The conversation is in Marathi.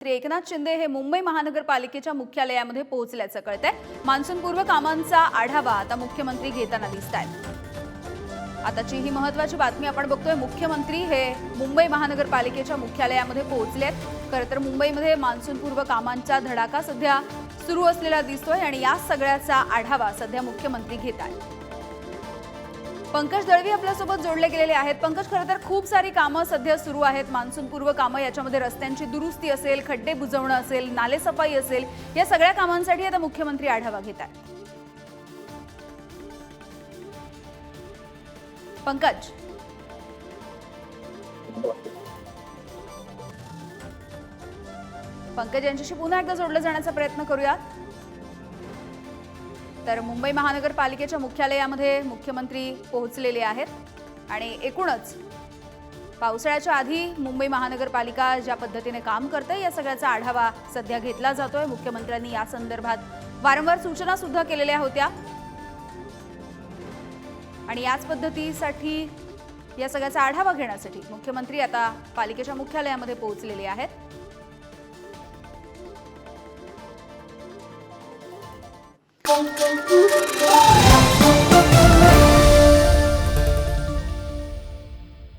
श्री एकनाथ शिंदे हे मुंबई महानगरपालिकेच्या मुख्यालयामध्ये पोहोचल्याचं कळतंय. मान्सूनपूर्व कामांचा आढावा आता मुख्यमंत्री घेताना दिसत आहेत आताची ही महत्वाची बातमी आपण बघतोय. मुख्यमंत्री हे मुंबई महानगरपालिकेच्या मुख्यालयामध्ये पोहोचलेत. खरं तर मुंबईमध्ये मान्सूनपूर्व कामांचा धडाका सध्या सुरू असलेला दिसतोय आणि या सगळ्याचा आढावा सध्या मुख्यमंत्री घेत आहेत पंकज दळवी आपल्यासोबत जोडले गेलेले आहेत. पंकज खरं तर खूप सारी कामं सध्या सुरू आहेत. मान्सूनपूर्व कामं याच्यामध्ये रस्त्यांची दुरुस्ती असेल खड्डे बुजवणं असेल नालेसफाई असेल या सगळ्या कामांसाठी आता मुख्यमंत्री आढावा घेत आहेत. पंकज. पंकज यांच्याशी पुन्हा एकदा जोडलं जाण्याचा प्रयत्न करूयात. तर मुंबई महानगरपालिकेच्या मुख्यालयामध्ये मुख्यमंत्री पोहोचलेले आहेत. आणि एकूणच पावसाळ्याच्या आधी मुंबई महानगरपालिका ज्या पद्धतीने काम करते या सगळ्याचा आढावा सध्या घेतला जातोय. मुख्यमंत्र्यांनी या संदर्भात वारंवार सूचना सुद्धा केलेल्या होत्या. आणि याच पद्धतीसाठी या सगळ्याचा आढावा घेण्यासाठी मुख्यमंत्री आता पालिकेच्या मुख्यालयामध्ये पोहोचलेले आहेत. pom, pom, pom.